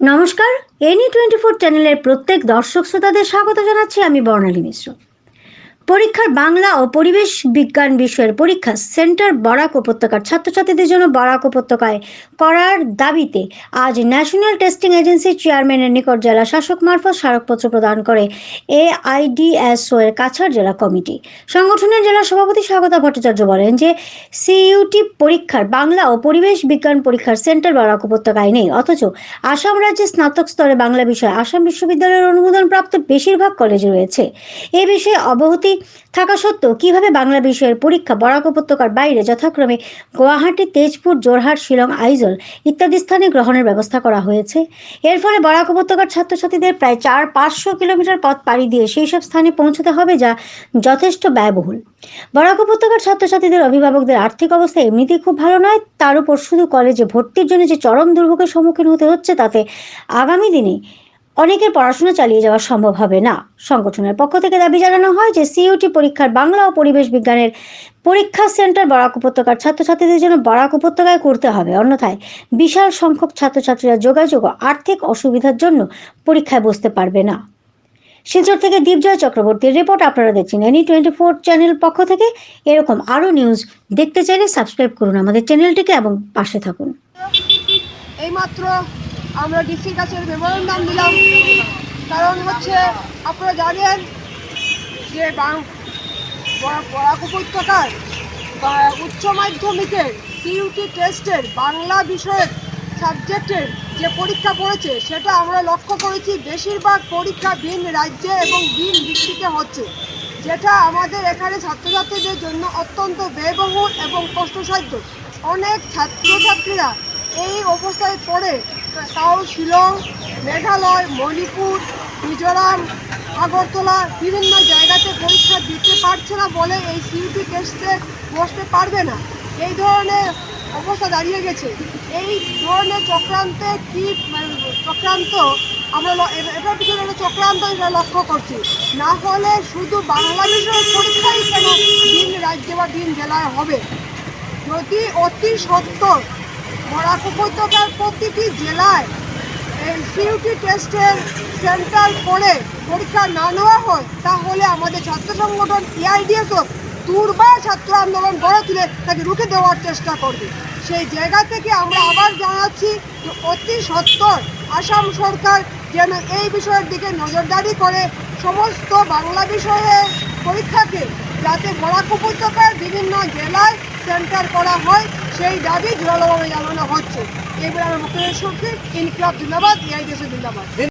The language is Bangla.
নমস্কার এনি টোয়েন্টি ফোর চ্যানেলের প্রত্যেক দর্শক শ্রোতাদের স্বাগত জানাচ্ছি আমি বর্ণালী মিশ্র। পরীক্ষার বাংলা ও পরিবেশ বিজ্ঞান বিষয়ের পরীক্ষা সেন্টার বরাক উপত্যকার ছাত্রছাত্রীদের জন্য বরাক উপত্যকায় করার দাবিতে আজ ন্যাশনাল টেস্টিং এজেন্সির চেয়ারম্যানের নিকট জেলা শাসক মারফত স্মারকপত্র প্রদান করে এআইডিএসও এর কাছাড় জেলা কমিটি। সংগঠনের জেলা সভাপতি স্বাগতা ভট্টাচার্য বলেন যে, সিইউটি পরীক্ষার বাংলা ও পরিবেশ বিজ্ঞান পরীক্ষার সেন্টার বরাক উপত্যকায় নেই, অথচ আসাম রাজ্যে স্নাতক স্তরে বাংলা বিষয়ে আসাম বিশ্ববিদ্যালয়ের অনুমোদনপ্রাপ্ত বেশিরভাগ কলেজ রয়েছে। এ বিষয়ে অবগতি থাকা সত্ত্বেও কীভাবে বাংলা বিষয়ের পরীক্ষা, বরাক উপত্যকার বাইরে যথাক্রমে গুয়াহাটি, তেজপুর জোরহাট শিলং, আইজল ইত্যাদি স্থানে গ্রহণের ব্যবস্থা করা হয়েছে। এর ফলে বরাক উপত্যকার ছাত্রছাত্রীদের প্রায় চার পাঁচশো কিলোমিটার পথ পাড়ি দিয়ে সেই সব স্থানে পৌঁছতে হবে যা যথেষ্ট ব্যয়বহুল। বরাক উপত্যকার ছাত্রছাত্রীদের অভিভাবকদের আর্থিক অবস্থা এমনিতেই খুব ভালো নয়, তার উপর শুধু কলেজে ভর্তির জন্য যে চরম দুর্ভোগের সম্মুখীন হতে হচ্ছে তাতে আগামী দিনে অনেকের পড়াশোনা চালিয়ে যাওয়া সম্ভব হবে না। সংগঠনের পক্ষ থেকে দাবি জানানো হয় যে সিইউটি পরীক্ষার বাংলা ও পরিবেশ বিজ্ঞানের পরীক্ষা সেন্টার বরাক উপত্যকার ছাত্রছাত্রীদের জন্য বরাক উপত্যকায় করতে হবে। অন্যথায় বিশাল সংখ্যক ছাত্রছাত্রীরা যোগাযোগ ও আর্থিক অসুবিধার জন্য পরীক্ষায় বসতে পারবে না। শিলচর থেকে দীপজয় চক্রবর্তীর রিপোর্ট আপনারা দেখছেন এনি টোয়েন্টি ফোর চ্যানেল পক্ষ থেকে। এরকম আরও নিউজ দেখতে চাইলে সাবস্ক্রাইব করুন আমাদের চ্যানেলটিকে এবং পাশে থাকুন। এইমাত্র আমরা ডিসির কাছে মেমোরেন্ডাম দিলাম কারণ হচ্ছে আপনারা জানেন যে বরাক উপত্যকার উচ্চ মাধ্যমিকের সিইউটি টেস্টের বাংলা বিষয়ের সাবজেক্টের যে পরীক্ষা পড়েছে, সেটা আমরা লক্ষ্য করেছি বেশিরভাগ পরীক্ষা ভিন রাজ্যে এবং ভিন ভিত্তিতে হচ্ছে। যেটা আমাদের এখানে ছাত্রছাত্রীদের জন্য অত্যন্ত ব্যয়বহুল এবং কষ্টসাধ্য। অনেক ছাত্রছাত্রীরা এই অবস্থায় পড়ে তাও শিলং মেঘালয়, মণিপুর, মিজোরাম, আগরতলা, বিভিন্ন জায়গাতে পরীক্ষা দিতে পারছে না বলে এই সিইউটি টেস্টে বসতে পারবে না। এই ধরনের অবস্থা দাঁড়িয়ে গেছে। এই ধরনের চক্রান্তে কি, চক্রান্ত আমরা এটার পিছনে একটা চক্রান্ত হিসেবে লক্ষ্য করছি। না হলে শুধু বাংলা বিষয়ের পরীক্ষাই কেন দিন রাজ্যে বা দিন জেলায় হবে? যদি অতি সত্তর বরাক উপত্যকার প্রতিটি জেলায় এই সিইউটি টেস্টের সেন্টার করে পরীক্ষা না নেওয়া হয়, তাহলে আমাদের ছাত্র সংগঠন এআইডিএসও দুর্বার ছাত্র আন্দোলন গড়ে তুলে তাকে রুখে দেওয়ার চেষ্টা করবে। সেই জায়গা থেকে আমরা আবার জানাচ্ছি যে অতি সত্তর আসাম সরকার যেন এই বিষয়ের দিকে নজরদারি করে, সমস্ত বাংলা বিষয়ে পরীক্ষাকে যাতে বরাক উপত্যকার বিভিন্ন জেলায় সেন্টার করা হয় সেই দাবি জোরালোভাবে জানানো হচ্ছে। এবার আমার মুখ্যমন্ত্রী ইনকলাব জিন্দাবাদ এআইডিএসও জিন্দাবাদ।